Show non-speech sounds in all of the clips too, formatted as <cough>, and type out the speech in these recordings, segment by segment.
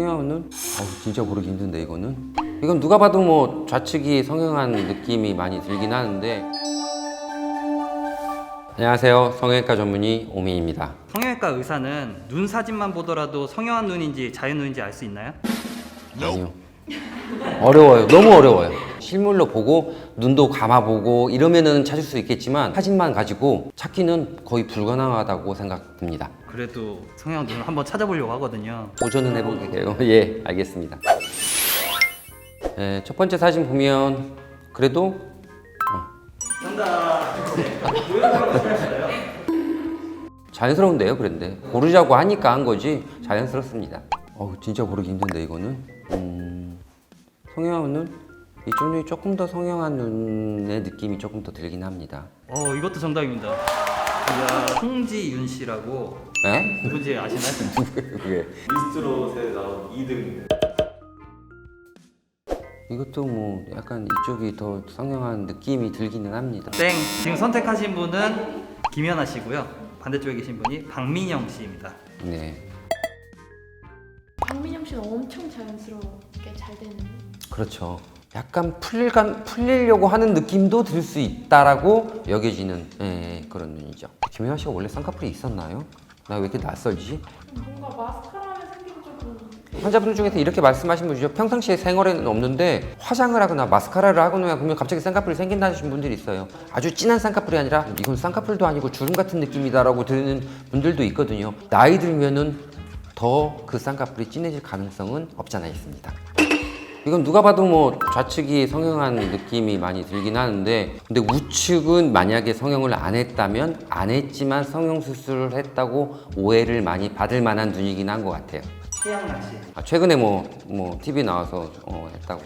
성형은 어, 진짜 고르기 힘든데 이거는? 이건 누가 봐도 뭐 좌측이 성형한 느낌이 많이 들긴 하는데. 안녕하세요. 성형외과 전문의 오미입니다. 성형외과 의사는 눈 사진만 보더라도 성형한 눈인지 자연 눈인지 알 수 있나요? 아니요 어려워요 너무 어려워요 실물로 보고 눈도 감아보고 이러면은 찾을 수 있겠지만 사진만 가지고 찾기는 거의 불가능하다고 생각됩니다 그래도 성형한 눈을 한번 찾아보려고 하거든요. 도전은 해볼게요. <laughs> 예, 알겠습니다. 예, 첫 번째 사진 보면 그래도 정답. <laughs> 자연스러운데요, 그런데 고르자고 하니까 한 거지 자연스럽습니다. 어우, 진짜 고르기 힘든데 이거는 음, 성형한 눈 이쪽 눈이 조금 더 성형한 눈의 느낌이 조금 더 들긴 합니다. 어 이것도 정답입니다. 이야, 홍지윤 씨라고 에? 누군지 아시나요? <laughs> 그게 미스트롯에 나온 2등 이것도 뭐 약간 이쪽이 더 성형한 느낌이 들기는 합니다. 땡. 지금 선택하신 분은 김연아 씨고요. 반대쪽에 계신 분이 박민영 씨입니다. 네, 박민영 씨는 엄청 자연스럽게 잘 되는 그렇죠. 약간 풀간 풀리려고 하는 느낌도 들 수 있다라고 여겨지는 예, 그런 눈이죠. 김연아 씨가 원래 쌍꺼풀이 있었나요? 나 왜 이렇게 낯설지? 뭔가 마스카라를 생기고 조금 환자분들 중에서 이렇게 말씀하신 분이죠. 평상시에 생활에는 없는데 화장을 하거나 마스카라를 하거나 그러면 갑자기 쌍꺼풀이 생긴다는 분들이 있어요. 아주 진한 쌍꺼풀이 아니라 이건 쌍꺼풀도 아니고 주름 같은 느낌이다라고 들는 분들도 있거든요. 나이 들면은 더 그 쌍꺼풀이 진해질 가능성은 없잖아 있습니다. 이건 누가 봐도 뭐 좌측이 성형한 느낌이 많이 들긴 하는데 근데 우측은 만약에 성형을 안 했다면 안 했지만 성형 수술을 했다고 오해를 많이 받을 만한 눈이긴 한 것 같아요. 최양락 씨. 아, 최근에 뭐, 뭐, TV 나와서 어, 했다고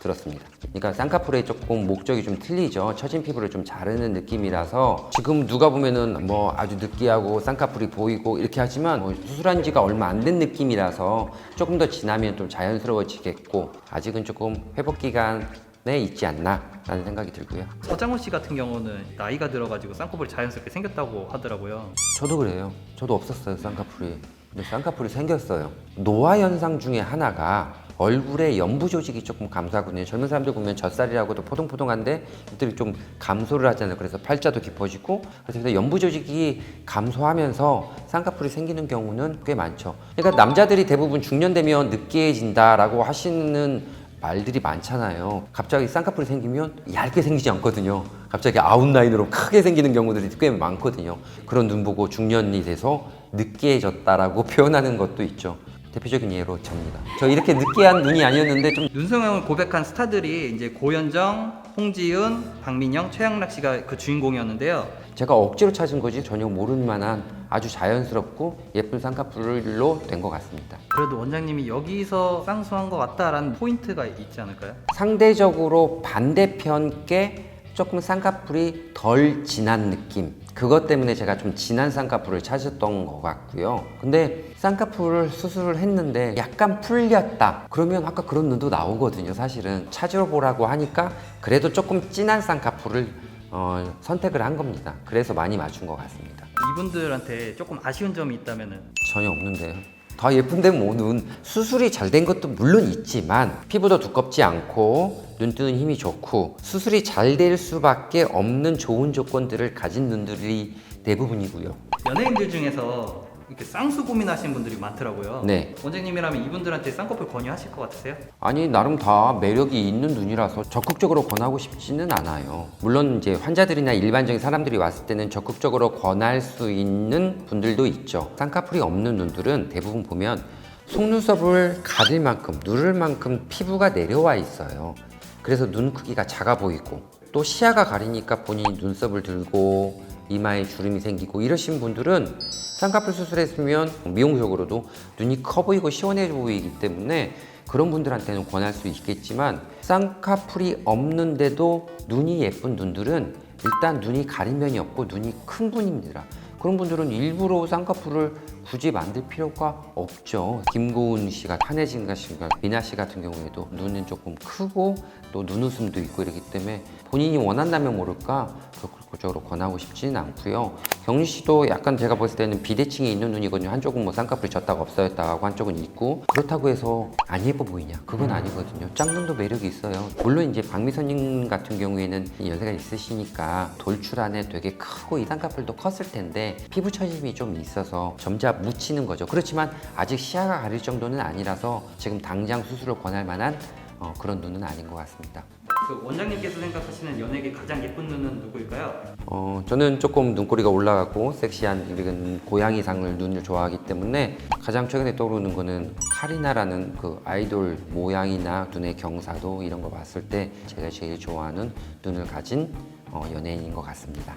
들었습니다. 그러니까 쌍꺼풀의 조금 목적이 좀 틀리죠. 처진 피부를 좀 자르는 느낌이라서 지금 누가 보면은 뭐 아주 느끼하고 쌍꺼풀이 보이고 이렇게 하지만 뭐 수술한 지가 얼마 안 된 느낌이라서 조금 더 지나면 좀 자연스러워지겠고 아직은 조금 회복 기간에 있지 않나 라는 생각이 들고요. 서장훈 씨 같은 경우는 나이가 들어가지고 쌍꺼풀이 자연스럽게 생겼다고 하더라고요. 저도 그래요. 저도 없었어요, 쌍꺼풀이. 근데 쌍꺼풀이 생겼어요. 노화 현상 중에 하나가 얼굴에 연부 조직이 조금 감소하거든요. 젊은 사람들 보면 젖살이라고도 포동포동한데 이들이 좀 감소를 하잖아요. 그래서 팔자도 깊어지고 그래서 연부 조직이 감소하면서 쌍꺼풀이 생기는 경우는 꽤 많죠. 그러니까 남자들이 대부분 중년 되면 느끼해진다라고 하시는 말들이 많잖아요. 갑자기 쌍꺼풀이 생기면 얇게 생기지 않거든요. 갑자기 아웃라인으로 크게 생기는 경우들이 꽤 많거든요. 그런 눈 보고 중년이 돼서 느끼해졌다라고 <laughs> 표현하는 것도 있죠. 대표적인 예로 접니다. 저 이렇게 느끼한 눈이 아니었는데 좀 눈성형을 고백한 스타들이 이제 고현정, 홍지윤, 박민영, 최양락 씨가 그 주인공이었는데요. 제가 억지로 찾은 거지 전혀 모를 만한 아주 자연스럽고 예쁜 쌍꺼풀로 된 것 같습니다. 그래도 원장님이 여기서 쌍수한 것 같다라는 포인트가 있지 않을까요? 상대적으로 반대편 께 조금 쌍꺼풀이 덜 진한 느낌. 그것 때문에 제가 좀 진한 쌍꺼풀을 찾았던 것 같고요. 근데 쌍꺼풀을 수술을 했는데 약간 풀렸다. 그러면 아까 그런 눈도 나오거든요. 사실은 찾으러 보라고 하니까 그래도 조금 진한 쌍꺼풀을 어, 선택을 한 겁니다. 그래서 많이 맞춘 것 같습니다. 이분들한테 조금 아쉬운 점이 있다면은 전혀 없는데요. 다 예쁜데 뭐 눈 수술이 잘 된 것도 물론 있지만 피부도 두껍지 않고 눈 뜨는 힘이 좋고 수술이 잘 될 수밖에 없는 좋은 조건들을 가진 눈들이 대부분이고요. 연예인들 중에서 이렇게 쌍수 고민하시는 분들이 많더라고요. 네. 원장님이라면 이분들한테 쌍꺼풀 권유하실 것 같으세요? 아니 나름 다 매력이 있는 눈이라서 적극적으로 권하고 싶지는 않아요. 물론 이제 환자들이나 일반적인 사람들이 왔을 때는 적극적으로 권할 수 있는 분들도 있죠. 쌍꺼풀이 없는 눈들은 대부분 보면 속눈썹을 가릴 만큼 누를 만큼 피부가 내려와 있어요. 그래서 눈 크기가 작아 보이고 또 시야가 가리니까 본인이 눈썹을 들고 이마에 주름이 생기고 이러신 분들은 쌍꺼풀 수술했으면 미용적으로도 눈이 커 보이고 시원해 보이기 때문에 그런 분들한테는 권할 수 있겠지만 쌍꺼풀이 없는데도 눈이 예쁜 눈들은 일단 눈이 가린 면이 없고 눈이 큰 분입니다. 그런 분들은 일부러 쌍꺼풀을 굳이 만들 필요가 없죠. 김고은 씨가 한혜진 씨가 미나 씨 같은 경우에도 눈은 조금 크고 또 눈웃음도 있고 이러기 때문에 본인이 원한다면 모를까 적극적으로 권하고 싶지는 않고요. 경리 씨도 약간 제가 봤을 때는 비대칭이 있는 눈이거든요. 한쪽은 뭐 쌍꺼풀이 졌다가 없어졌다가 하고 한쪽은 있고 그렇다고 해서 안 예뻐 보이냐? 그건 아니거든요. 짝눈도 매력이 있어요. 물론 이제 박미선님 같은 경우에는 연세가 있으시니까 돌출 안에 되게 크고 이 쌍꺼풀도 컸을 텐데 피부 처짐이 좀 있어서 점자 묻히는 거죠. 그렇지만 아직 시야가 가릴 정도는 아니라서 지금 당장 수술을 권할 만한 어, 그런 눈은 아닌 것 같습니다. 그 원장님께서 생각하시는 연예계 가장 예쁜 눈은 누구일까요? 어, 저는 조금 눈꼬리가 올라가고 섹시한 이런 고양이상을 눈을 좋아하기 때문에 가장 최근에 떠오르는 거는 카리나라는 그 아이돌 모양이나 눈의 경사도 이런 거 봤을 때 제가 제일 좋아하는 눈을 가진 어, 연예인인 것 같습니다.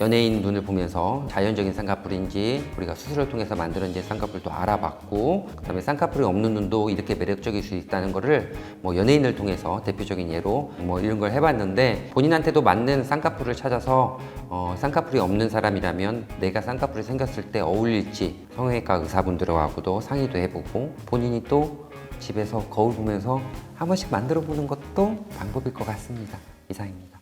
연예인 눈을 보면서 자연적인 쌍꺼풀인지 우리가 수술을 통해서 만들어진 쌍꺼풀도 알아봤고 그다음에 쌍꺼풀이 없는 눈도 이렇게 매력적일 수 있다는 거를 뭐 연예인을 통해서 대표적인 예로 뭐 이런 걸 해봤는데 본인한테도 맞는 쌍꺼풀을 찾아서 어, 쌍꺼풀이 없는 사람이라면 내가 쌍꺼풀이 생겼을 때 어울릴지 성형외과 의사분들하고도 상의도 해보고 본인이 또 집에서 거울 보면서 한 번씩 만들어 보는 것도 방법일 것 같습니다. 이상입니다.